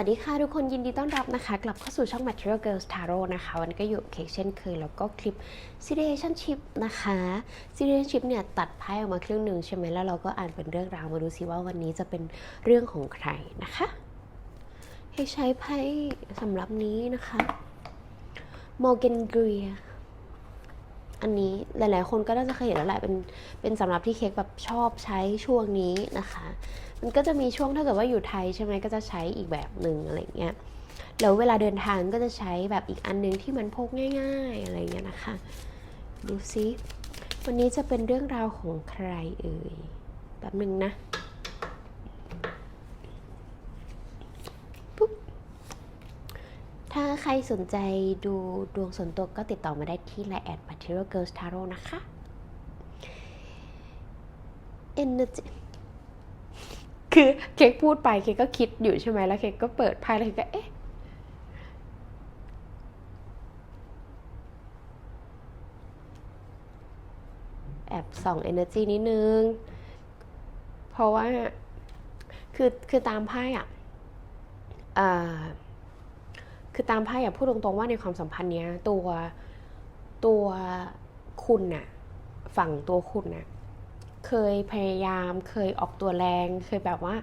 วัสดีค่ะ ทุกคนยินดีต้อนรับนะคะ กลับเข้าสู่ช่อง Material Girls Tarot นะคะ วันนี้ก็อยู่เคกเช่นเคยแล้วก็คลิป Situationship นะคะ Situationship เนี่ย ตัดไพ่ออกมาครึ่งหนึ่งใช่ไหมแล้วเราก็อ่านเป็นเรื่องราวมาดูซิว่าวันนี้จะเป็นเรื่องของใครนะคะ ให้ใช้ไพ่สำหรับนี้นะคะ Morgan Greer อันนี้หลายๆ คนก็น่าจะเคยเห็นแล้วแหละเป็นเป็นสำหรับที่เค้กแบบชอบใช้ช่วงนี้นะคะ มันก็จะมีช่วงถ้าเกิดว่าอยู่ไทยใช่ไหมก็จะใช้อีกแบบหนึ่งอะไรเงี้ยแล้วเวลาเดินทางก็จะใช้แบบอีกอันหนึงที่มันพกง่าย ๆอะไรเงี้ยนะคะ ดูซิวันนี้จะเป็นเรื่องราวของใครเอ่ยแป๊บหนึ่งนะปุ๊บ ถ้าใครสนใจดูดวงส่วนตัวก็ติดต่อมาได้ที่ Line แอด Material Girls Tarot นะคะ Energy คือเค้กพูดไปเค้กก็คิดอยู่ใช่ไหมแล้วเค้กก็เปิดไพ่แล้วเค้กก็เอ๊ะแอบส่อง energy นิดนึง เพราะว่า คือ คือตามไพ่อะอ่า คือตามไพ่อะพูดตรงๆว่าในความสัมพันธ์เนี้ยตัวตัวคุณน่ะฝั่งตัวคุณน่ะเคยพยายามเคยออกตัวแรง เคยแบบว่า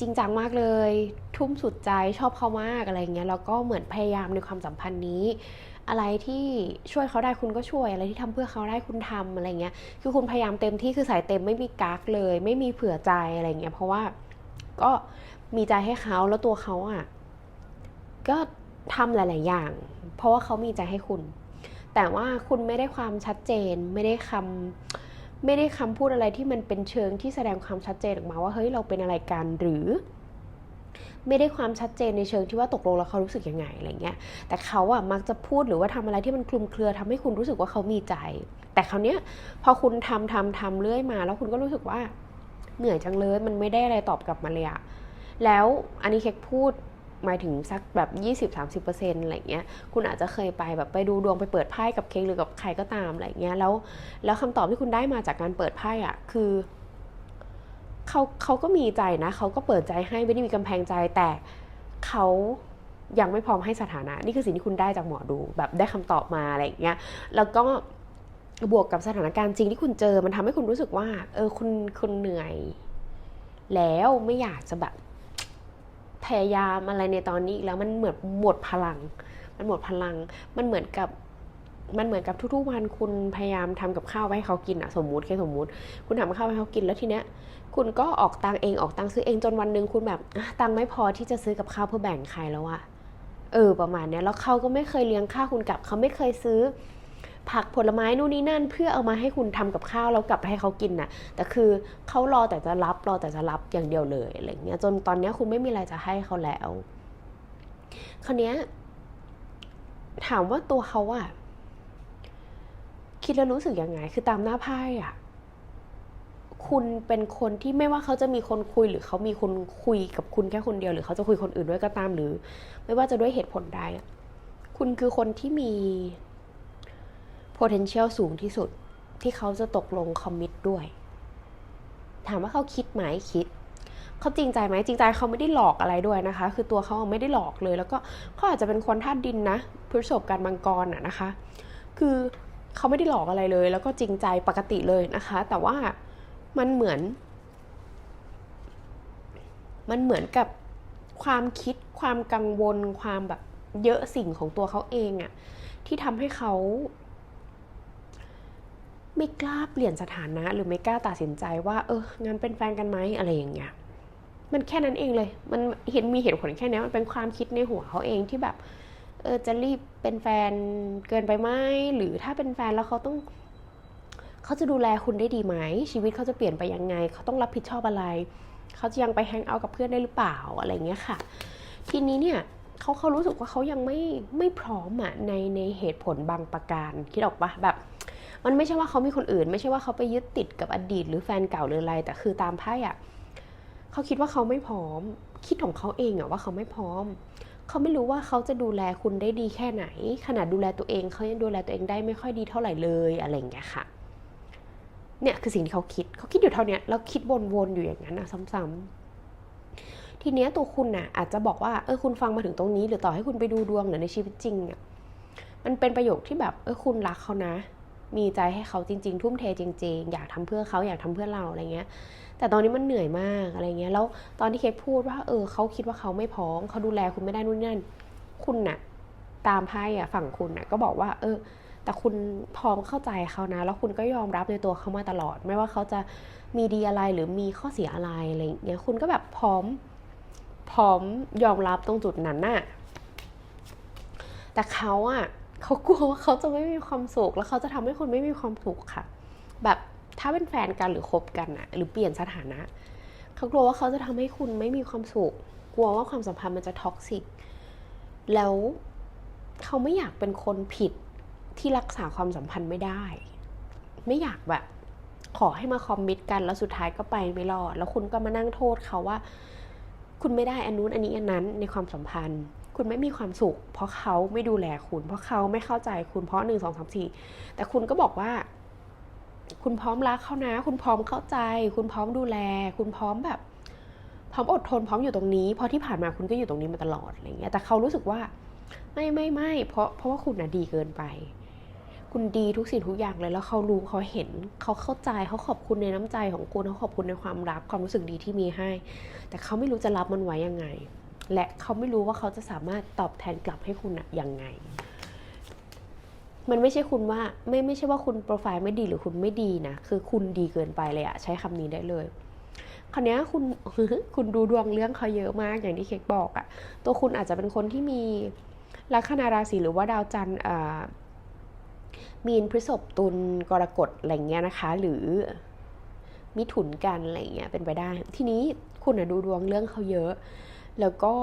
จริงจังมากเลย ทุ่มสุดใจชอบเขามากอะไรเงี้ยแล้วก็เหมือนพยายามในความสัมพันธ์นี้ อะไรที่ช่วยเขาได้คุณก็ช่วย อะไรที่ทำเพื่อเขาได้คุณทำอะไรเงี้ยคือคุณพยายามเต็มที่คือใส่เต็มไม่มีกักเลย ไม่มีเผื่อใจอะไรเงี้ยเพราะว่าก็มีใจให้เขาแล้วตัวเขาอะ ก็ทำหลาย ๆ อย่าง เพราะว่าเขามีใจให้คุณ แต่ว่าคุณไม่ได้ความชัดเจน ไม่ได้คำไม่ได้คำพูดอะไรที่มันเป็นเชิงที่แสดงความชัดเจนออกมาว่าเฮ้ยเราเป็นอะไรกันหรือ ไม่ได้ความชัดเจนในเชิงที่ว่าตกลงแล้วเขารู้สึกยังไงอะไรเงี้ย แต่เขาอะมักจะพูดหรือว่าทำอะไรที่มันคลุมเครือทำให้คุณรู้สึกว่าเขามีใจ แต่คราวเนี้ยพอคุณทำทำทำเรื่อยมา แล้วคุณก็รู้สึกว่าเหนื่อยจังเลยมันไม่ได้อะไรตอบกลับมาเลยอะแล้วอันนี้เค้กพูด หมายถึงสักแบบ 20-30%อะไรเงี้ย คุณอาจจะเคยไปแบบไปดูดวงไปเปิดไพ่กับเค้กหรือกับใครก็ตามอะไรเงี้ย แล้วแล้วคำตอบที่คุณได้มาจากการเปิดไพ่อะคือเขาเขาก็มีใจนะเขาก็เปิดใจให้ไม่ได้มีกำแพงใจแต่เขายังไม่พร้อมให้สถานะ นี่คือสิ่งที่คุณได้จากหมอดูแบบได้คำตอบมาอะไรอย่างเงี้ยแล้วก็บวกกับสถานการณ์จริงที่คุณเจอ มันทำให้คุณรู้สึกว่า เออคุณคุณเหนื่อย แล้วไม่อยากจะแบบ พยายามอะไรในตอนนี้อีกแล้วมันเหมือนหมดพลัง มันหมดพลัง มันเหมือนกับมันเหมือนกับทุกๆวันคุณพยายามทำกับข้าวไว้ให้เขากินอะสมมุติแค่สมมุติ คุณทำข้าวให้เขากินแล้วทีเนี้ยคุณก็ออกตังเองออกตังซื้อเองจนวันหนึ่งคุณแบบตังไม่พอที่จะซื้อกับข้าวเพื่อแบ่งใครแล้วอะเออประมาณเนี้ยแล้วเขาก็ไม่เคยเลี้ยงข้าวคุณกลับเขาไม่เคยซื้อ ผักผลไม้นู่นนี่นั่น เพื่อเอามาให้คุณทำกับข้าวแล้วกลับให้เขากินน่ะ แต่คือเขารอแต่จะรับรอแต่จะรับอย่างเดียวเลยอะไรเงี้ยจนตอนนี้คุณไม่มีอะไรจะให้เขาแล้ว คราวเนี้ยถามว่าตัวเขาอะคิดแล้วรู้สึกยังไง คือตามหน้าไพ่อะคุณเป็นคนที่ไม่ว่าเขาจะมีคนคุยหรือเขามีคนคุยกับคุณแค่คนเดียว หรือเขาจะคุยคนอื่นด้วยก็ตามหรือ ไม่ว่าจะด้วยเหตุผลใดคุณคือคนที่มี potential สูงที่สุดที่เขาจะตกลงคอมมิตด้วย ถามว่าเขาคิดไหมคิด เขาจริงใจไหมจริงใจเขาไม่ได้หลอกอะไรด้วยนะคะ คือตัวเขาไม่ได้หลอกเลย แล้วก็เขาอาจจะเป็นคนธาตุดินนะพฤษภการมังกรอะนะคะ คือเขาไม่ได้หลอกอะไรเลย แล้วก็จริงใจปกติเลยนะคะ แต่ว่ามันเหมือน มันเหมือนกับความคิดความกังวลความแบบเยอะสิ่งของตัวเขาเองอะที่ทำให้เขา ไม่กล้าเปลี่ยนสถานะหรือไม่กล้าตัดสินใจว่า เอองั้นเป็นแฟนกันไหมอะไรอย่างเงี้ยมันแค่นั้นเองเลย มันเห็นมีเหตุผลแค่เนี้ยมันเป็นความคิดในหัวเขาเองที่แบบ เออจะรีบเป็นแฟนเกินไปไหมหรือถ้าเป็นแฟนแล้วเขาต้องเขาจะดูแลคุณได้ดีไหม ชีวิตเขาจะเปลี่ยนไปยังไง เขาต้องรับผิดชอบอะไร เขาจะยังไปแฮงเอาท์กับเพื่อนได้หรือเปล่าอะไรเงี้ยค่ะ ทีนี้เนี่ยเขาเขารู้สึกว่าเขายังไม่ไม่พร้อมอะในในเหตุผลบางประการคิดออกปะแบบ มันไม่ใช่ว่าเขามีคนอื่น ไม่ใช่ว่าเขาไปยึดติดกับอดีต หรือแฟนเก่าหรืออะไร แต่คือตามไพ่อะเขาคิดว่าเขาไม่พร้อม คิดของเขาเองอะว่าเขาไม่พร้อม เขาไม่รู้ว่าเขาจะดูแลคุณได้ดีแค่ไหน ขนาดดูแลตัวเองเขายังดูแลตัวเองได้ไม่ค่อยดีเท่าไหร่เลยอะไรอย่างเงี้ยค่ะ เนี่ยคือสิ่งที่เขาคิด เขาคิดอยู่เท่านี้แล้วคิดวนๆอยู่อย่างนั้นอะซ้ำๆทีเนี้ยตัวคุณน่ะอาจจะบอกว่าเออคุณฟังมาถึงตรงนี้ หรือต่อให้คุณไปดูดวงหรือในชีวิตจริงอะมันเป็นประโยคที่แบบเออคุณรักเขานะ มีใจให้เขาจริง ๆ ทุ่มเทจริง ๆ อยากทำเพื่อเขาอยากทำเพื่อเราอะไรเงี้ย แต่ตอนนี้มันเหนื่อยมากอะไรเงี้ย แล้วตอนที่เคสพูดว่า เออเขาคิดว่าเขาไม่พร้อมเขาดูแลคุณไม่ได้นู่นนั่น คุณน่ะ ตามไพ่อะฝั่งคุณน่ะ ก็บอกว่า เออ แต่คุณพร้อมเข้าใจเขานะ แล้วคุณก็ยอมรับในตัวเขามาตลอด ไม่ว่าเขาจะมีดีอะไรหรือมีข้อเสียอะไรอะไรเงี้ย คุณก็แบบพร้อม พร้อมยอมรับตรงจุดนั้นน่ะ แต่เขาอะ เขากลัวว่าเขาจะไม่มีความสุข แล้วเขาจะทำให้คุณไม่มีความสุขค่ะ แบบถ้าเป็นแฟนกันหรือคบกันอะหรือเปลี่ยนสถานะเขากลัวว่าเขาจะทำให้คุณไม่มีความสุข กลัวว่าความสัมพันธ์มันจะท็อกซิก แล้วเขาไม่อยากเป็นคนผิดที่รักษาความสัมพันธ์ไม่ได้ ไม่อยากแบบ ขอให้มาคอมมิตกัน แล้วสุดท้ายก็ไปไม่รอด แล้วคุณก็มานั่งโทษเขาว่า คุณไม่ได้อันนู้นอันนี้อันนั้นในความสัมพันธ์ คุณไม่มีความสุข เพราะเขาไม่ดูแลคุณ เพราะเขาไม่เข้าใจคุณเพราะหนึ่งสองสามสี่แต่คุณก็บอกว่า คุณพร้อมรักเขานะ คุณพร้อมเข้าใจ คุณพร้อมดูแล คุณพร้อมแบบ พร้อมอดทนพร้อมอยู่ตรงนี้เพราะที่ผ่านมาคุณก็อยู่ตรงนี้มาตลอดอะไรเงี้ยแต่เขารู้สึกว่า ไม่ไม่ไม่เพราะเพราะว่าคุณน่ะดีเกินไป คุณดีทุกสิ่งทุกอย่างเลยแล้วเขารู้เขาเห็นเขาเข้าใจเขาขอบคุณในน้ำใจของคุณเขาขอบคุณในความรักความรู้สึกดีที่มีให้ แต่เขาไม่รู้จะรับมันไว้ยังไง และเขาไม่รู้ว่าเขาจะสามารถตอบแทนกลับให้คุณอะยังไง มันไม่ใช่คุณว่าไม่ไม่ใช่ว่าคุณโปรไฟล์ไม่ดีหรือคุณไม่ดีนะ คือคุณดีเกินไปเลยอะใช้คำนี้ได้เลยคราวนี้คุณคุณดูดวงเรื่องเขาเยอะมากอย่างที่เค้กบอกอะตัวคุณอาจจะเป็นคนที่มีลัคนาราศีหรือว่าดาวจันทร์มีนพฤษภตุลกรกฎอะไรเงี้ยนะคะ หรือมิถุนกันอะไรเงี้ยเป็นไปได้ ทีนี้คุณอะดูดวงเรื่องเขาเยอะ แล้วก็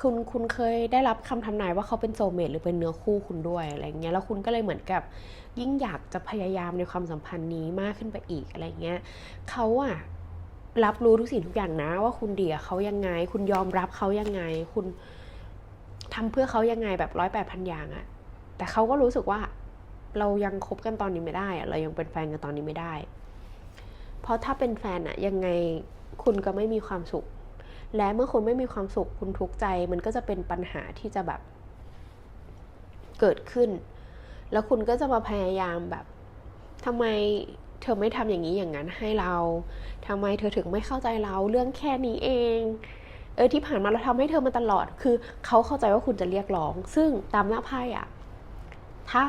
คุณคุณเคยได้รับคำทำนายว่าเขาเป็นโซเมตหรือเป็นเนื้อคู่คุณด้วยอะไรเงี้ยแล้วคุณก็เลยเหมือนกับ ยิ่งอยากจะพยายามในความสัมพันธ์นี้มากขึ้นไปอีกอะไรเงี้ยเขาอะรับรู้ทุกสิ่งทุกอย่างนะ ว่าคุณเดีกับเขายังไง คุณยอมรับเขายังไง คุณทำเพื่อเขายังไงแบบร้อยแปดพันอย่างอะแต่เขาก็รู้สึกว่าเรายังคบกันตอนนี้ไม่ได้อะเรายังเป็นแฟนกันตอนนี้ไม่ได้ เพราะถ้าเป็นแฟนอะยังไง คุณก็ไม่มีความสุข และเมื่อคุณไม่มีความสุขคุณทุกข์ใจ มันก็จะเป็นปัญหาที่จะแบบเกิดขึ้น แล้วคุณก็จะมาพยายามแบบทำไมเธอไม่ทำอย่างนี้อย่างนั้นให้เราทำไมเธอถึงไม่เข้าใจเราเรื่องแค่นี้เอง เออที่ผ่านมาเราทำให้เธอมาตลอด คือเขาเข้าใจว่าคุณจะเรียกร้อง ซึ่งตามหน้าไพ่อะถ้า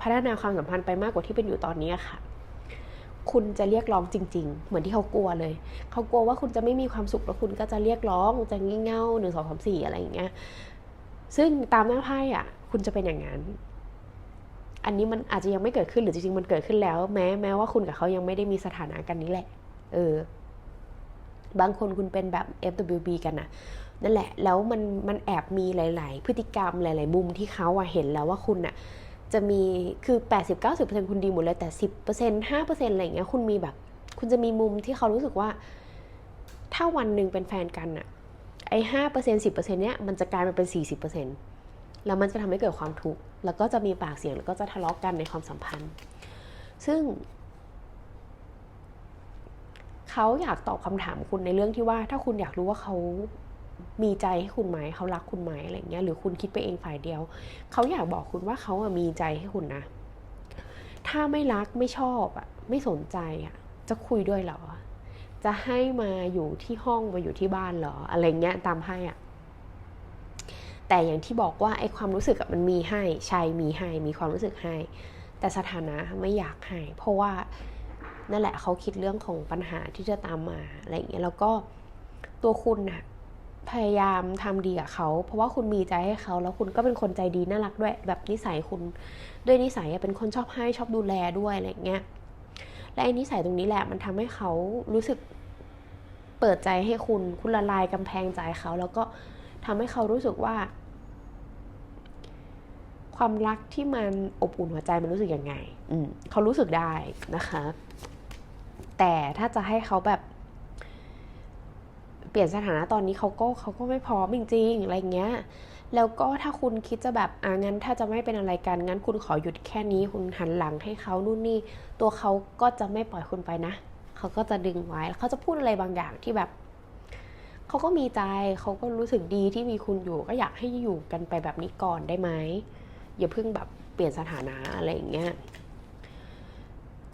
พัฒนาความสัมพันธ์ไปมากกว่าที่เป็นอยู่ตอนนี้ค่ะ คุณจะเรียกร้องจริง ๆ เหมือนที่เขากลัวเลย เขากลัวว่าคุณจะไม่มีความสุขแล้วคุณก็จะเรียกร้องจะงี่เง่าหนึ่งสองสามสี่อะไรอย่างเงี้ย ซึ่งตามหน้าไพ่อะ คุณจะเป็นอย่างนั้น อันนี้มันอาจจะยังไม่เกิดขึ้นหรือจริงๆมันเกิดขึ้นแล้ว แม้แม้ว่าคุณกับเขายังไม่ได้มีสถานะกันนี้แหละ เออ บางคนคุณเป็นแบบ FWB กันนะนั่นแหละ แล้วมันมันแอบมีหลาย ๆ พฤติกรรมหลาย ๆ มุมที่เขาอะเห็นแล้วว่าคุณอะ จะมีคือ 80-90%คุณดีหมดเลยแต่ 10% 5%อะไรอย่างเงี้ยคุณมีแบบ คุณจะมีมุมที่เขารู้สึกว่า ถ้าวันหนึ่งเป็นแฟนกันอะไอ้ห้าเปอร์เซ็นสิบเปอร์เซ็นเนี้ยมันจะกลายมาเป็นสี่สิบเปอร์เซ็นแล้วมันจะทำให้เกิดความทุกข์แล้วก็จะมีปากเสียงแล้วก็จะทะเลาะกกันในความสัมพันธ์ ซึ่ง เขาอยากตอบคำถามคุณในเรื่องที่ว่า ถ้าคุณอยากรู้ว่าเขา มีใจให้คุณไหมเขารักคุณไหมอะไรเงี้ยหรือคุณคิดไปเองฝ่ายเดียว เขาอยากบอกคุณว่าเขาอะมีใจให้คุณนะ ถ้าไม่รักไม่ชอบอะไม่สนใจอะจะคุยด้วยเหรอ จะให้มาอยู่ที่ห้องมาอยู่ที่บ้านเหรอ อะไรเงี้ยตามให้อะแต่อย่างที่บอกว่าไอ้ความรู้สึกมันมีให้ใช่มีให้มีความรู้สึกให้ แต่สถานะไม่อยากให้ เพราะว่านั่นแหละเขาคิดเรื่องของปัญหาที่จะตามมาอะไรเงี้ยแล้วก็ตัวคุณน่ะ พยายามทำดีกับเขา เพราะว่าคุณมีใจให้เขา แล้วคุณก็เป็นคนใจดีน่ารักด้วย แบบนิสัยคุณด้วยนิสัยเป็นคนชอบให้ชอบดูแลด้วยอะไรเงี้ยและไอ้นิสัยตรงนี้แหละมันทำให้เขารู้สึกเปิดใจให้คุณคุณละลายกำแพงใจเขา แล้วก็ทำให้เขารู้สึกว่า ความรักที่มันอบอุ่นหัวใจมันรู้สึกยังไง อืมเขารู้สึกได้นะคะ แต่ถ้าจะให้เขาแบบ เปลี่ยนสถานะตอนนี้เขาก็เขาก็ไม่พร้อมจริงๆอะไรเงี้ย แล้วก็ถ้าคุณคิดจะแบบอ่างั้นถ้าจะไม่เป็นอะไรกันงั้นคุณขอหยุดแค่นี้คุณหันหลังให้เขานู่นนี่ ตัวเขาก็จะไม่ปล่อยคุณไปนะเขาก็จะดึงไว้แล้วเขาจะพูดอะไรบางอย่างที่แบบเขาก็มีใจเขาก็รู้สึกดีที่มีคุณอยู่ ก็อยากให้อยู่กันไปแบบนี้ก่อนได้ไหมอย่าเพิ่งแบบเปลี่ยนสถานะอะไรอย่างเงี้ย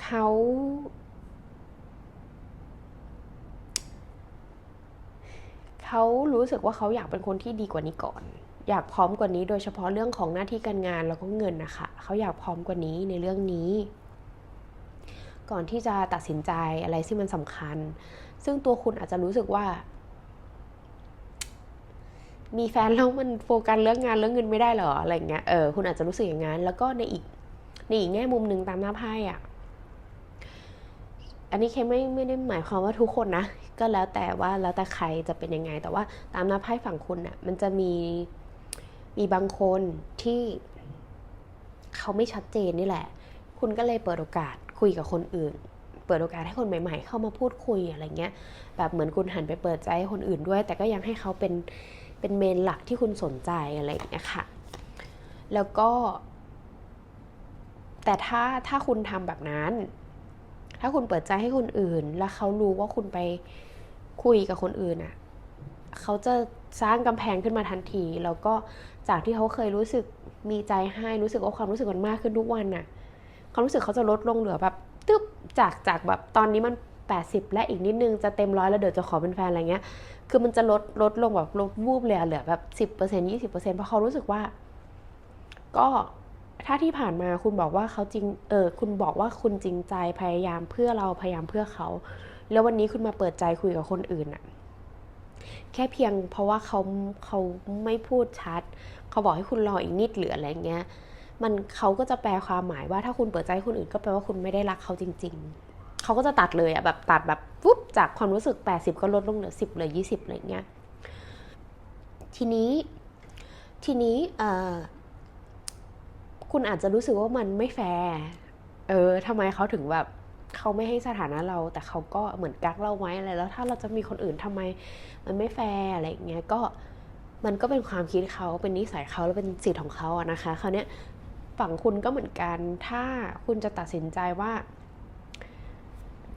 เขา เขารู้สึกว่าเขาอยากเป็นคนที่ดีกว่านี้ก่อน อยากพร้อมกว่านี้โดยเฉพาะเรื่องของหน้าที่การงานแล้วก็เงินนะคะเขาอยากพร้อมกว่านี้ในเรื่องนี้ ก่อนที่จะตัดสินใจอะไรที่มันสำคัญ ซึ่งตัวคุณอาจจะรู้สึกว่า มีแฟนแล้วมันโฟกัสเรื่องงานเรื่องเงินไม่ได้หรออะไรเงี้ยเออคุณอาจจะรู้สึกอย่างนั้น แล้วก็ในอีกในอีกแง่มุมหนึ่งตามหน้าไพ่อะ อันนี้เคไม่ไม่ได้หมายความว่าทุกคนนะ ก็แล้วแต่ว่าแล้วแต่ใครจะเป็นยังไง แต่ว่าตามหน้าไพ่ฝั่งคุณอะมันจะมีมีบางคนที่เขาไม่ชัดเจนนี่แหละ คุณก็เลยเปิดโอกาสคุยกับคนอื่น เปิดโอกาสให้คนใหม่ ๆ เข้ามาพูดคุยอะไรเงี้ย แบบเหมือนคุณหันไปเปิดใจให้คนอื่นด้วย แต่ก็ยังให้เขาเป็นเป็นเมนหลักที่คุณสนใจอะไรอย่างเงี้ยค่ะ แล้วก็ แต่ถ้าถ้าคุณทำแบบนั้น ถ้าคุณเปิดใจให้คนอื่น แล้วเขารู้ว่าคุณไปคุยกับคนอื่นอะเขาจะสร้างกำแพงขึ้นมาทันที แล้วก็จากที่เขาเคยรู้สึกมีใจให้รู้สึกว่าความรู้สึกมันมากขึ้นทุกวันน่ะ ความรู้สึกเขาจะลดลงเหลือแบบตึ๊บจากจากแบบตอนนี้มัน 80 และอีกนิดนึงจะเต็มร้อยแล้วเดี๋ยวจะขอเป็นแฟนอะไรเงี้ย คือมันจะลดลดลงแบบลดวูบเลยเหลือแบบ 10% 20%เพราะเขารู้สึกว่า ก็ ถ้าที่ผ่านมาคุณบอกว่าเขาจริง เออ คุณบอกว่าคุณจริงใจพยายามเพื่อเราพยายามเพื่อเขา แล้ววันนี้คุณมาเปิดใจคุยกับคนอื่นอะแค่เพียงเพราะว่าเขาเขาไม่พูดชัด เขาบอกให้คุณรออีกนิดหรืออะไรเงี้ย มันเขาก็จะแปลความหมายว่าถ้าคุณเปิดใจคนอื่นก็แปลว่าคุณไม่ได้รักเขาจริง ๆ เขาก็จะตัดเลยอะแบบตัดแบบปุ๊บจากความรู้สึก 80 ก็ลดลงเหลือ 10เหลือ20อะไรเงี้ย ทีนี้ ทีนี้เอ่อ คุณอาจจะรู้สึกว่ามันไม่แฟร์เออทำไมเขาถึงแบบเขาไม่ให้สถานะเรา แต่เขาก็เหมือนกักเราไว้อะไรแล้วถ้าเราจะมีคนอื่นทำไม มันไม่แฟร์อะไรเงี้ยก็มันก็เป็นความคิดเขาเป็นนิสัยเขาแล้วเป็นสิทธิ์ของเขาอะนะคะคราวเนี้ยฝั่งคุณก็เหมือนกัน ถ้าคุณจะตัดสินใจว่า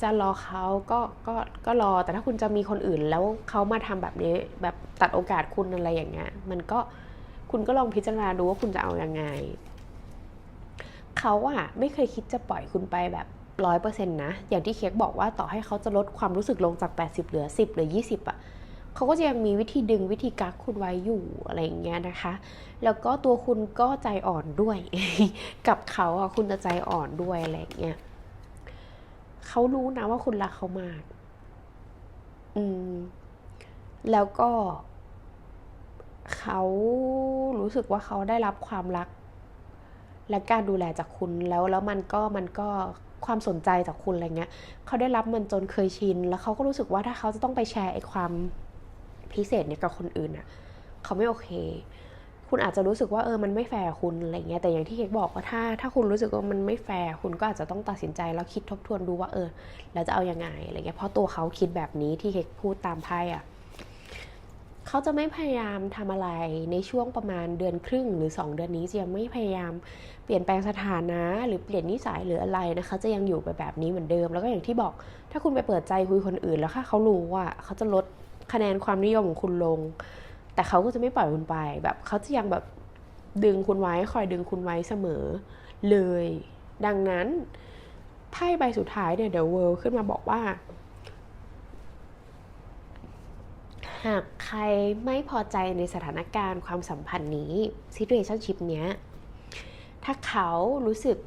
จะรอเขาก็ก็ก็รอแต่ถ้าคุณจะมีคนอื่นแล้วเขามาทำแบบนี้ แบบตัดโอกาสคุณอะไรอย่างเงี้ยมันก็คุณก็ลองพิจารณาดูว่าคุณจะเอาอยัางไง เขาอะไม่เคยคิดจะปล่อยคุณไปแบบร้อยเปอร์เซ็นต์นะ อย่างที่เค้กบอกว่าต่อให้เขาจะลดความรู้สึกลงจาก 80 เหลือ 10 หรือ 20อะเขาก็จะยังมีวิธีดึงวิธีกักคุณไว้อยู่อะไรอย่างเงี้ยนะคะ แล้วก็ตัวคุณก็ใจอ่อนด้วย กับเขาอะคุณจะใจอ่อนด้วยอะไรอย่างเงี้ยเขารู้นะว่าคุณรักเขามาก อืม แล้วก็เขารู้สึกว่าเขาได้รับความรัก และการดูแลจากคุณแล้วแล้วมันก็มันก็ความสนใจจากคุณอะไรเงี้ยเขาได้รับมันจนเคยชิน แล้วเขาก็รู้สึกว่าถ้าเขาจะต้องไปแชร์ไอ้ความพิเศษเนี่ยกับคนอื่นอะเขาไม่โอเค คุณอาจจะรู้สึกว่าเออมันไม่แฟร์คุณอะไรเงี้ยแต่อย่างที่เคกบอกว่าถ้าถ้าคุณรู้สึกว่ามันไม่แฟร์คุณก็อาจจะต้องตัดสินใจแล้วคิดทบทวนดูว่าเออแล้วจะเอายังไงอะไรเงี้ยเพราะตัวเขาคิดแบบนี้ที่เคกพูดตามไพ่อะ เขาจะไม่พยายามทำอะไรในช่วงประมาณเดือนครึ่งหรือ 2 เดือนนี้จะยังไม่พยายามเปลี่ยนแปลงสถานะ หรือเปลี่ยนนิสัยหรืออะไรนะคะ จะยังอยู่ไปแบบนี้เหมือนเดิม แล้วก็อย่างที่บอก ถ้าคุณไปเปิดใจคุยคนอื่น แล้วถ้าเขารู้ว่าเขาจะลดคะแนนความนิยมของคุณลง แต่เขาก็จะไม่ปล่อยคุณไป แบบเขาจะยังแบบดึงคุณไว้คอยดึงคุณไว้เสมอเลย ดังนั้นไพ่ใบสุดท้ายเนี่ยเดี๋ยวเวิร์ขึ้นมาบอกว่า หากใครไม่พอใจในสถานการณ์ความสัมพันธ์นี้ situationship เนี้ย ถ้าเขารู้สึก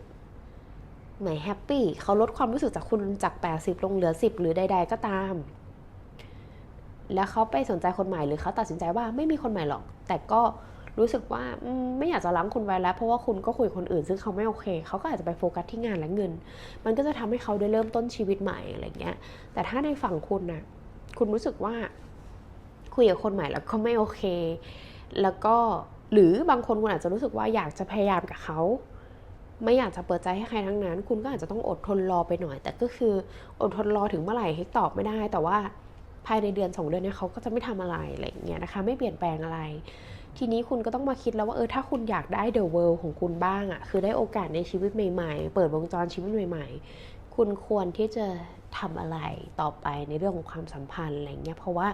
ไม่แฮปปี้เขาลดความรู้สึกจากคุณจาก 80 ลงเหลือ 10 หรือใด ๆ ก็ตาม แล้วเขาไปสนใจคนใหม่หรือเขาตัดสินใจว่าไม่มีคนใหม่หรอก แต่ก็รู้สึกว่าไม่อยากจะล้างคุณไว้แล้ว เพราะว่าคุณก็คุยคนอื่น ซึ่งเขาไม่โอเค เขาก็อาจจะไปโฟกัสที่งานและเงิน มันก็จะทำให้เขาได้เริ่มต้นชีวิตใหม่อะไรเงี้ย แต่ถ้าในฝั่งคุณนะคุณรู้สึกว่า คุยกับคนใหม่แล้วก็ไม่โอเค แล้วก็หรือบางคนคุณอาจจะรู้สึกว่าอยากจะพยายามกับเขา ไม่อยากจะเปิดใจให้ใครทั้งนั้น คุณก็อาจจะต้องอดทนรอไปหน่อย แต่ก็คืออดทนรอถึงเมื่อไหร่ให้ตอบไม่ได้ แต่ว่าภายในเดือนสองเดือนนี้เขาก็จะไม่ทำอะไรอะไรอย่างเงี้ยนะคะ ไม่เปลี่ยนแปลงอะไร ทีนี้คุณก็ต้องมาคิดแล้วว่าเออถ้าคุณอยากได้เดอะเวิลด์ของคุณบ้างอะ่ะคือได้โอกาสในชีวิตใหม่ ๆ เปิดวงจรชีวิตใหม่ ๆ คุณควรที่จะ ทำอะไรต่อไปในเรื่องของความสัมพันธ์อะไรเงี้ยเพราะว่า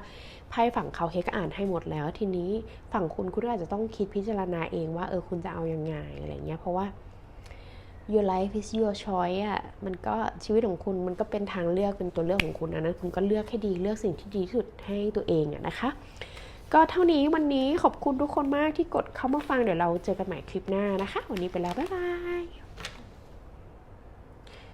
ไพ่ฝั่งเขาเฮกอ่านให้หมดแล้ว ทีนี้ฝั่งคุณคุณอาจจะต้องคิดพิจารณาเองว่าเออคุณจะเอายังไงอะไรเงี้ยเพราะว่า your life is your choice อะมันก็ชีวิตของคุณมันก็เป็นทางเลือกเป็นตัวเลือกของคุณอันนั้นคุณก็เลือกให้ดีเลือกสิ่งที่ดีที่สุดให้ตัวเองอะนะคะ ก็เท่านี้วันนี้ขอบคุณทุกคนมากที่กดเข้ามาฟังเดี๋ยวเราเจอกันใหม่คลิปหน้านะคะ วันนี้ไปแล้วบ๊ายบาย